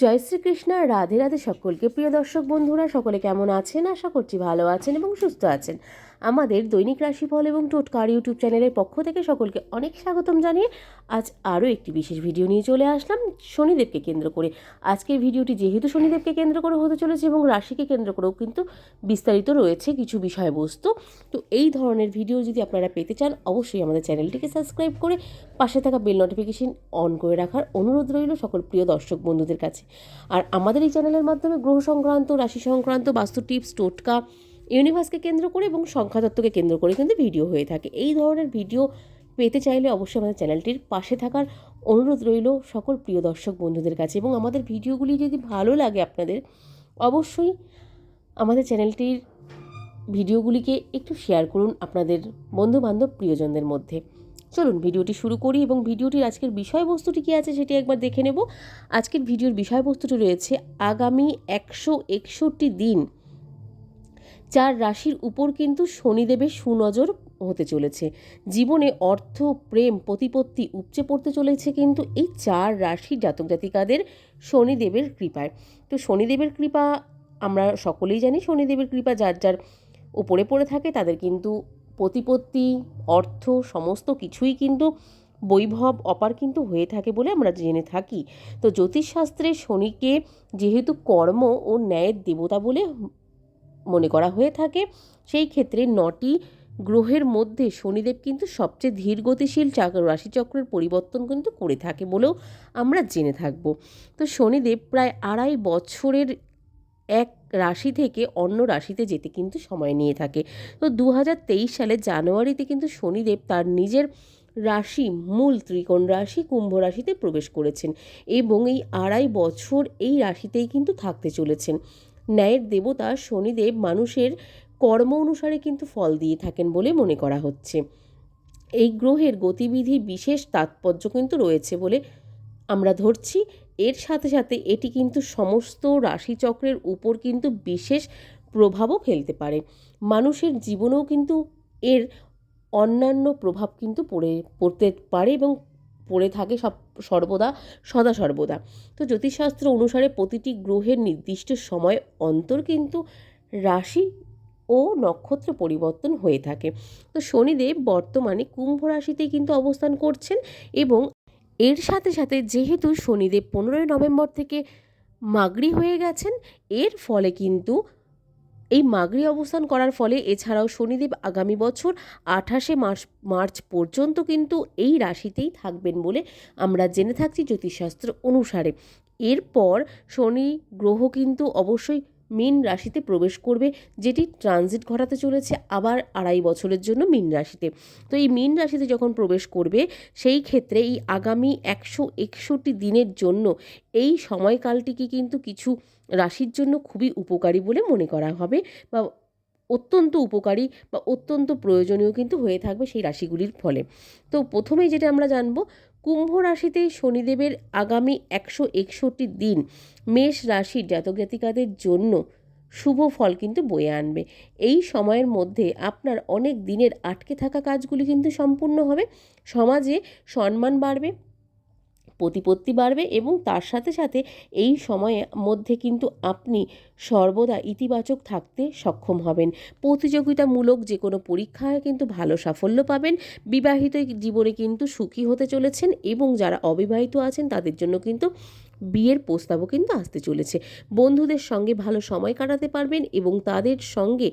জয় শ্রীকৃষ্ণ, রাধে রাধে সকলকে। প্রিয় দর্শক বন্ধুরা, সকলে কেমন আছেন? আশা করছি ভালো আছেন এবং সুস্থ আছেন। আমাদের দৈনিক রাশিফল এবং টোটকার ইউটিউব চ্যানেলের পক্ষ থেকে সকলকে অনেক স্বাগতম জানিয়ে আজ আরও একটি বিশেষ ভিডিও নিয়ে চলে আসলাম শনিদেবকে কেন্দ্র করে। আজকের ভিডিওটি যেহেতু শনিদেবকে কেন্দ্র করে হতে চলেছে এবং রাশিকে কেন্দ্র করেও কিন্তু বিস্তারিত রয়েছে কিছু বিষয়বস্তু। তো এই ধরনের ভিডিও যদি আপনারা পেতে চান, অবশ্যই আমাদের চ্যানেলটিকে সাবস্ক্রাইব করে পাশে থাকা বেল নোটিফিকেশন অন করে রাখার অনুরোধ রইল সকল প্রিয় দর্শক বন্ধুদের কাছে। আর আমাদের এই চ্যানেলের মাধ্যমে গ্রহ সংক্রান্ত, রাশি সংক্রান্ত, বাস্তু টিপস, টোটকা ইউনিভার্সকে কেন্দ্র করে এবং সংখ্যাতত্ত্বকে কেন্দ্র করে কিন্তু ভিডিও হয়ে থাকে। এই ধরনের ভিডিও পেতে চাইলে অবশ্যই আমাদের চ্যানেলটির পাশে থাকার অনুরোধ রইল সকল প্রিয় দর্শক বন্ধুদের কাছে এবং আমাদের ভিডিওগুলি যদি ভালো লাগে আপনাদের, অবশ্যই আমাদের চ্যানেলটির ভিডিওগুলিকে একটু শেয়ার করুন আপনাদের বন্ধুবান্ধব প্রিয়জনদের মধ্যে। চলুন ভিডিওটি শুরু করি এবং ভিডিওটির আজকের বিষয়বস্তুটি কী আছে সেটি একবার দেখে নেব। আজকের ভিডিওর বিষয়বস্তুটি রয়েছে, আগামী একশো একষট্টি দিন চার রাশির উপর কিন্তু শনিদেবের সুনজর হতে চলেছে। জীবনে অর্থ, প্রেম, প্রতিপত্তি উপচে পড়তে চলেছে কিন্তু এই চার রাশির জাতক জাতিকাদের শনিদেবের কৃপায়। তো শনিদেবের কৃপা আমরা সকলেই জানি, শনিদেবের কৃপা যার যার ওপরে পড়ে থাকে তাদের কিন্তু প্রতিপত্তি, অর্থ সমস্ত কিছুই কিন্তু বৈভব, অপার কিন্তু হয়ে থাকে বলে আমরা জেনে থাকি। তো জ্যোতিষশাস্ত্রে শনিকে যেহেতু কর্ম ও ন্যায়ের দেবতা বলে মনে করা হয়ে থাকে। সেই ক্ষেত্রে নটি গ্রহের মধ্যে শনিদেব কিন্তু সবচেয়ে ধীর গতিশীল চাক- রাশিচক্রের পরিবর্তন কিন্তু করে থাকে বলেও আমরা জেনে থাকব। তো শনিদেব প্রায় আড়াই বছরের এক রাশি থেকে অন্য রাশিতে যেতে কিন্তু সময় নিয়ে থাকে। তো দু হাজার তেইশ সালে জানুয়ারিতে কিন্তু শনিদেব তার নিজের রাশি মূল ত্রিকোণ রাশি কুম্ভ রাশিতে প্রবেশ করেছেন এবং এই আড়াই বছর এই রাশিতেই কিন্তু থাকতে চলেছেন। ন্যায়ের দেবতা শনিদেব মানুষের কর্ম অনুসারে কিন্তু ফল দিয়ে থাকেন বলে মনে করা হচ্ছে। এই গ্রহের গতিবিধি বিশেষ তাৎপর্য কিন্তু রয়েছে বলে আমরা ধরছি। এর সাথে সাথে এটি কিন্তু সমস্ত রাশিচক্রের উপর কিন্তু বিশেষ প্রভাবও ফেলতে পারে। মানুষের জীবনেও কিন্তু এর অন্যান্য প্রভাব কিন্তু পড়ে, পড়তে পারে এবং পড়ে থাকে সব সর্বদা, সদা সর্বদা। তো জ্যোতিষশাস্ত্র অনুসারে প্রতিটি গ্রহের নির্দিষ্ট সময় অন্তর কিন্তু রাশি ও নক্ষত্র পরিবর্তন হয়ে থাকে। তো শনিদেব বর্তমানে কুম্ভ রাশিতেই কিন্তু অবস্থান করছেন এবং এর সাথে সাথে যেহেতু শনিদেব পনেরোই নভেম্বর থেকে মাগরি হয়ে গেছেন, এর ফলে কিন্তু এই মাগরি অবস্থান করার ফলে এছাড়াও শনিদেব আগামী বছর আঠাশে মার্চ মার্চ পর্যন্ত কিন্তু এই রাশিতেই থাকবেন বলে আমরা জেনে থাকছি জ্যোতিষশাস্ত্র অনুসারে। এরপর শনি গ্রহ কিন্তু অবশ্যই মীন রাশিতে প্রবেশ করবে, যেটি ট্রানজিট ঘটাতে চলেছে আবার আড়াই বছরের জন্য মীন রাশিতে। তো এই মীন রাশিতে যখন প্রবেশ করবে, সেই ক্ষেত্রে এই আগামী একশো একষট্টি দিনের জন্য এই সময়কালটিকে কিন্তু কিছু রাশির জন্য খুবই উপকারী বলে মনে করা হবে বা অত্যন্ত উপকারী বা অত্যন্ত প্রয়োজনীয় কিন্তু হয়ে থাকবে সেই রাশিগুলির ফলে। তো প্রথমেই যেটা আমরা জানব, কুম্ভ রাশিতে শনিদেবের আগামী একশো একষট্টি দিন মেষ রাশির জাতক জাতিকাদের জন্য শুভ ফল কিন্তু বয়ে আনবে। এই সময়ের মধ্যে আপনার অনেক দিনের আটকে থাকা কাজগুলি কিন্তু সম্পূর্ণ হবে। সমাজে সম্মান বাড়বে প্রতিপত্তি বাড়বে এবং তার সাথে সাথে এই সময়ের মধ্যে কিন্তু আপনি সর্বদা ইতিবাচক থাকতে সক্ষম হবেন। প্রতিযোগিতামূলক যে কোনো পরীক্ষায় কিন্তু ভালো সাফল্য পাবেন। বিবাহিত জীবনে কিন্তু সুখী হতে চলেছেন এবং যারা অবিবাহিত আছেন তাদের জন্য কিন্তু বিয়ের প্রস্তাবও কিন্তু আসতে চলেছে। বন্ধুদের সঙ্গে ভালো সময় কাটাতে পারবেন এবং তাদের সঙ্গে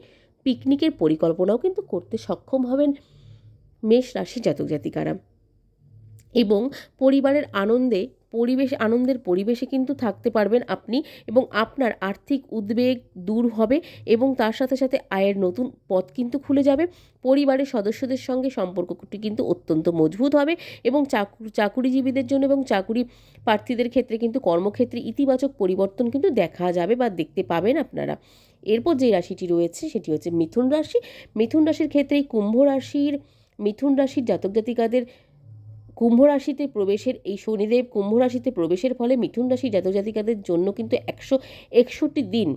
পিকনিকের পরিকল্পনাও কিন্তু করতে সক্ষম হবেন। মেষ রাশি জাতক জাতিকারা। এবং পরিবারের আনন্দে, পরিবেশ, আনন্দের পরিবেশে কিন্তু থাকতে পারবেন আপনি এবং আপনার আর্থিক উদ্বেগ দূর হবে এবং তার সাথে সাথে আয়ের নতুন পথ কিন্তু খুলে যাবে। পরিবারের সদস্যদের সঙ্গে সম্পর্কটি কিন্তু অত্যন্ত মজবুত হবে এবং চাকরি চাকুরিজীবীদের জন্য এবং চাকুরি প্রার্থীদের ক্ষেত্রে কিন্তু কর্মক্ষেত্রে ইতিবাচক পরিবর্তন কিন্তু দেখা যাবে বা দেখতে পাবেন আপনারা। এরপর যে রাশিটি রয়েছে সেটি হচ্ছে মিথুন রাশি। মিথুন রাশির ক্ষেত্রে কুম্ভ রাশির, মিথুন রাশির জাতক জাতিকাদের কুম্ভ রাশিতে প্রবেশের এই শনিদেব কুম্ভ রাশিতে প্রবেশের ফলে মিথুন রাশি জাতক জাতিকাদের জন্য কিন্তু একশো একষট্টি দিন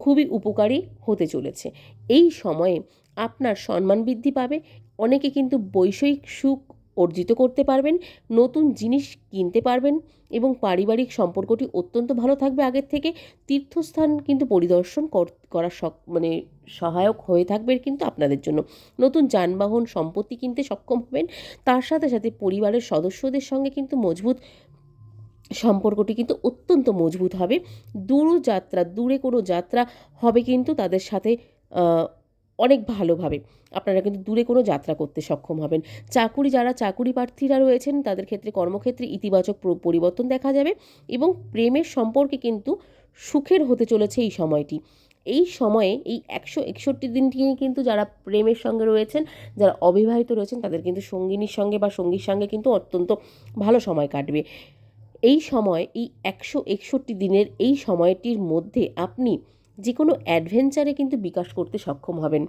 খুবই উপকারী হতে চলেছে। এই সময়ে আপনার সম্মান বৃদ্ধি পাবে, অনেকে কিন্তু বৈষয়িক সুখ অর্জিত করতে পারবেন, নতুন জিনিস কিনতে পারবেন এবং পারিবারিক সম্পর্কটি অত্যন্ত ভালো থাকবে আগের থেকে। তীর্থস্থান কিন্তু পরিদর্শন কর- মানে সহায়ক হয়ে থাকবে কিন্তু আপনাদের জন্য। নতুন যানবাহন, সম্পত্তি কিনতে সক্ষম হবেন, তার সাথে সাথে পরিবারের সদস্যদের সঙ্গে কিন্তু মজবুত সম্পর্কটি কিন্তু অত্যন্ত মজবুত হবে। দূর যাত্রা দূরে কোনো যাত্রা হবে কিন্তু তাদের সাথে অনেক ভালোভাবে। আপনারা কিন্তু দূরে কোনো যাত্রা করতে সক্ষম হবেন। চাকুরি যারা চাকুরি প্রার্থীরা রয়েছেন, তাদের ক্ষেত্রে কর্মক্ষেত্রে ইতিবাচক পরিবর্তন দেখা যাবে এবং প্রেমের সম্পর্কে কিন্তু সুখের হতে চলেছে এই সময়টি। এই সময়ে এই একশো একষট্টি দিনটি কিন্তু যারা প্রেমের সঙ্গে রয়েছেন, যারা অবিবাহিত রয়েছেন, তাদের কিন্তু সঙ্গিনীর সঙ্গে বা সঙ্গীর সঙ্গে কিন্তু অত্যন্ত ভালো সময় কাটবে। এই সময়, এই একশো একষট্টি দিনের এই সময়টির মধ্যে আপনি যে কোনো অ্যাডভেঞ্চারে কিন্তু বিকাশ করতে সক্ষম হবেন।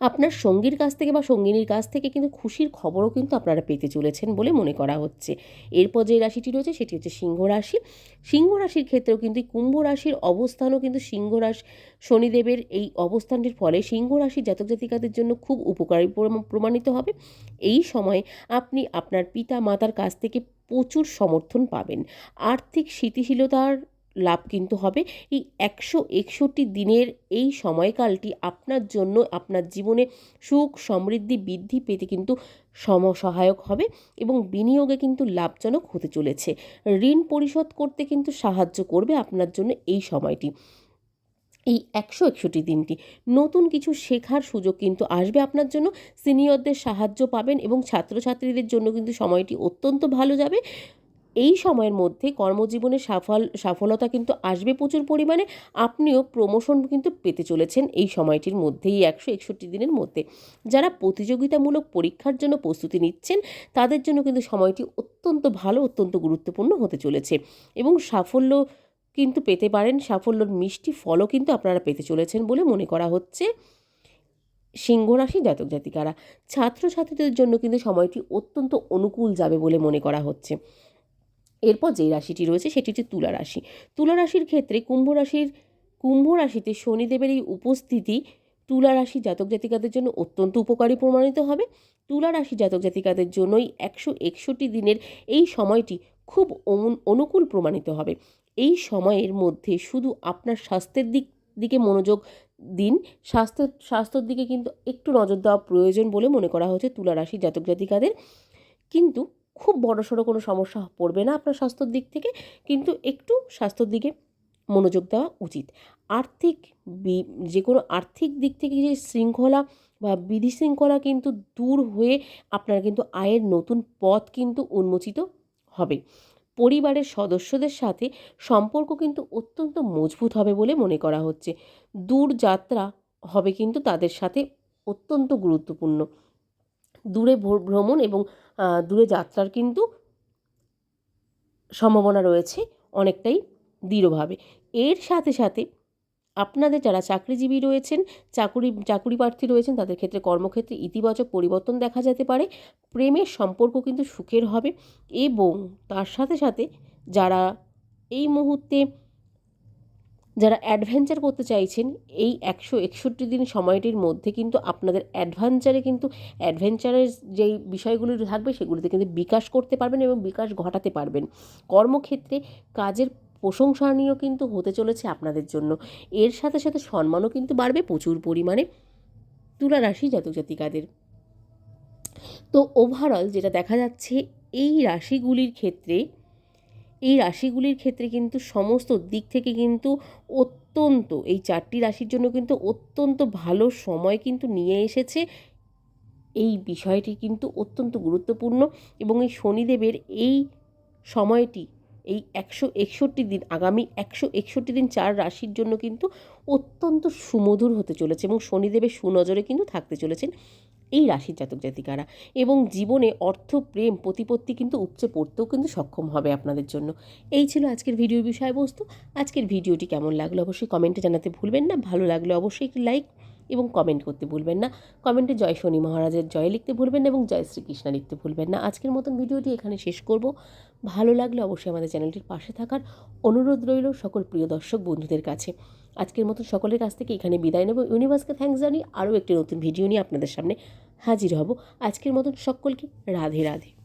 আপনার সঙ্গীর কাছ থেকে বা সঙ্গিনীর কাছ থেকে কিন্তু খুশির খবরও কিন্তু আপনারা পেতে চলেছেন বলে মনে করা হচ্ছে। এরপর যে রাশিটি রয়েছে, সেটি হচ্ছে সিংহ রাশি। সিংহ রাশির ক্ষেত্রেও কিন্তু কুম্ভ রাশির অবস্থানও কিন্তু সিংহ রাশি, শনিদেবের এই অবস্থানটির ফলে সিংহ রাশির জাতক জাতিকাদের জন্য খুব উপকারী প্রম- প্রমাণিত হবে। এই সময় আপনি আপনার পিতা মাতার কাছ থেকে প্রচুর সমর্থন পাবেন। আর্থিক স্থিতিশীলতার লাভ কিন্তু হবে। এই একশো একষট্টি দিনের এই সময়কালটি আপনার জন্য, আপনার জীবনে সুখ সমৃদ্ধি বৃদ্ধি পেতে কিন্তু সম সহায়ক হবে এবং বিনিয়োগে কিন্তু লাভজনক হতে চলেছে। ঋণ পরিশোধ করতে কিন্তু সাহায্য করবে আপনার জন্য এই সময়টি। এই একশো একষট্টি দিনটি নতুন কিছু শেখার সুযোগ কিন্তু আসবে আপনার জন্য। সিনিয়রদের সাহায্য পাবেন এবং ছাত্রছাত্রীদের জন্য কিন্তু সময়টি অত্যন্ত ভালো যাবে। এই সময়ের মধ্যে কর্মজীবনে সাফল সফলতা কিন্তু আসবে প্রচুর পরিমাণে। আপনিও প্রমোশন কিন্তু পেতে চলেছেন এই সময়টির মধ্যে এই একশো একষট্টি দিনের মধ্যে। যারা প্রতিযোগিতামূলক পরীক্ষার জন্য প্রস্তুতি নিচ্ছেন, তাদের জন্য কিন্তু সময়টি অত্যন্ত ভালো, অত্যন্ত গুরুত্বপূর্ণ হতে চলেছে। এবং সাফল্য কিন্তু পেতে পারেন, সাফল্যর মিষ্টি ফলও কিন্তু আপনারা পেতে চলেছেন বলে মনে করা হচ্ছে সিংহ রাশি জাতক জাতিকারা। ছাত্রছাত্রীদের জন্য কিন্তু সময়টি অত্যন্ত অনুকূল যাবে বলে মনে করা হচ্ছে। এরপর যে রাশিটি রয়েছে সেটি হচ্ছে তুলা রাশি। তুলা রাশির ক্ষেত্রে কুম্ভ রাশির, কুম্ভ রাশিতে শনিদেবের এই উপস্থিতি তুলা রাশি জাতক জাতিকাদের জন্য অত্যন্ত উপকারী প্রমাণিত হবে। তুলা রাশি জাতক জাতিকাদের জন্যই একশো একষট্টি দিনের এই সময়টি খুব অনু- অনুকূল প্রমাণিত হবে। এই সময়ের মধ্যে শুধু আপনার স্বাস্থ্যের দিক, দিকে মনোযোগ দিন। স্বাস্থ্য, স্বাস্থ্যর দিকে কিন্তু একটু নজর দেওয়া প্রয়োজন বলে মনে করা হচ্ছে তুলা রাশি জাতক জাতিকাদের। কিন্তু খুব বড়সড় কোনো সমস্যা পড়বে না আপনার স্বাস্থ্যর দিক থেকে, কিন্তু একটু স্বাস্থ্যর দিকে মনোযোগ দেওয়া উচিত। আর্থিক যে কোনো আর্থিক দিক থেকে যে শৃঙ্খলা বা বিধি শৃঙ্খলা কিন্তু দূর হয়ে আপনার কিন্তু আয়ের নতুন পথ কিন্তু উন্মোচিত হবে। পরিবারের সদস্যদের সাথে সম্পর্ক কিন্তু অত্যন্ত মজবুত হবে বলে মনে করা হচ্ছে। দূর যাত্রা হবে কিন্তু তাদের সাথে অত্যন্ত গুরুত্বপূর্ণ। দূরে ভ্র- ভ্রমণ এবং দূরে যাত্রার কিন্তু সম্ভাবনা রয়েছে অনেকটাই দৃঢ়ভাবে। এর সাথে সাথে আপনাদের যারা চাকরিজীবী রয়েছেন, চাকুরি চাকুরি প্রার্থী রয়েছেন, তাদের ক্ষেত্রে কর্মক্ষেত্রে ইতিবাচক পরিবর্তন দেখা যেতে পারে, প্রেমের সম্পর্ক কিন্তু সুখের হবে এবং তার সাথে সাথে যারা এই মুহূর্তে যারা অ্যাডভেঞ্চার করতে চাইছেন, এই একশো একষট্টি দিন সময়টির মধ্যে কিন্তু আপনাদের অ্যাডভেঞ্চারে কিন্তু অ্যাডভেঞ্চারের যেই বিষয়গুলি থাকবে, সেগুলিতে কিন্তু বিকাশ করতে পারবেন এবং বিকাশ ঘটাতে পারবেন। কর্মক্ষেত্রে কাজের প্রশংসনীয় কিন্তু হতে চলেছে আপনাদের জন্য। এর সাথে সাথে সম্মানও কিন্তু বাড়বে প্রচুর পরিমাণে তুলা রাশি জাতক জাতিকাদের তো ওভারঅল যেটা দেখা যাচ্ছে, এই রাশিগুলির ক্ষেত্রে এই রাশিগুলির ক্ষেত্রে কিন্তু সমস্ত দিক থেকে কিন্তু অত্যন্ত, এই চারটি রাশির জন্য কিন্তু অত্যন্ত ভালো সময় কিন্তু নিয়ে এসেছে। এই বিষয়টি কিন্তু অত্যন্ত গুরুত্বপূর্ণ এবং এই শনিদেবের এই সময়টি এই একশো একষট্টি দিন, আগামী একশো একষট্টি দিন চার রাশির জন্য কিন্তু অত্যন্ত সুমধুর হতে চলেছে এবং শনিদেবের সুনজরে কিন্তু থাকতে চলেছেন এই রাশির জাতক জাতিকারা এবং জীবনে অর্থ, প্রেম, প্রতিপত্তি কিন্তু উপচে পড়তেও কিন্তু সক্ষম হবে আপনাদের জন্য। এই ছিল আজকের ভিডিওর বিষয়বস্তু। আজকের ভিডিওটি কেমন লাগল অবশ্যই কমেন্টে জানাতে ভুলবেন না। ভালো লাগলে অবশ্যই লাইক এবং কমেন্ট করতে ভুলবেন না। কমেন্টে জয় শনি মহারাজের জয় লিখতে ভুলবেন না এবং জয় শ্রীকৃষ্ণ লিখতে ভুলবেন না। আজকের মতন ভিডিওটি এখানে শেষ করব। ভালো লাগলে অবশ্যই আমাদের চ্যানেলটির পাশে থাকার অনুরোধ রইল সকল প্রিয় দর্শক বন্ধুদের কাছে। আজকের মতো সকলের কাছ থেকে এখানে বিদায় নেব। ইউনিভার্সকে থ্যাঙ্কস জানিয়ে আরও একটি নতুন ভিডিও নিয়ে আপনাদের সামনে হাজির হব। আজকের মতন সকলকে রাধে রাধে।